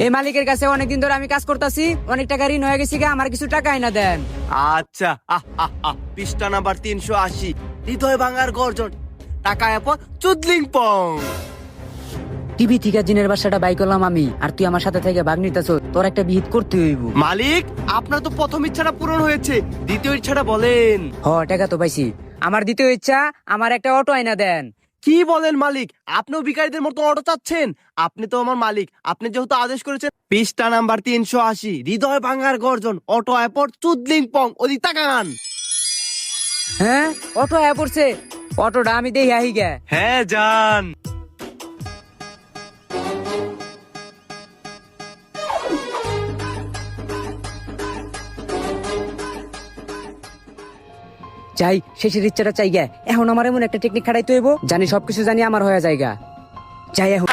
এই মালিকের কাছে অনেকদিন ধরে আমি কাজ করতেছি অনেক টাকা ঋণ হয়ে গেছি আমার কিছু টাকা না দেন। আচ্ছা পৃষ্ঠা নাম্বার তিনশো আশি হৃদয় ভাঙার গর্জন টাকা এরপর চুদলিং পং। টিভি থেকে জিনের বাসাটা বাই করলাম আমি আর তুই আমার সাথে থেকে ভাগ নিতেছ তোর একটা বিহিত করতে হইব। মালিক আপনার তো প্রথম ইচ্ছাটা পূরণ হয়েছে দ্বিতীয় ইচ্ছাটা বলেন। হ টাকা তো পাইছি। আমার দ্বিতীয় ইচ্ছা আমার একটা অটো আইনা দেন। কি বলেন মালিক? আপনিও বিকারীদের মতো অটো চাচ্ছেন। আপনি তো আমার মালিক। আপনি যেহেতু আদেশ করেছেন পৃষ্ঠা নাম্বার তিনশো আশি হৃদয় ভাঙার গর্জন অটো অ্যাপর চুদলিং পং ওদিক তাকান। হ্যাঁ? অটো সে অটোটা আমি দেখি আহি গে। হ্যাঁ যান। চাই শেষের ইচ্ছাটা চাই গা। এখন আমার এমন একটা টেকনিক খাটাই তৈব জানি সবকিছু জানি আমার হয়ে যায়গা চাই এখন।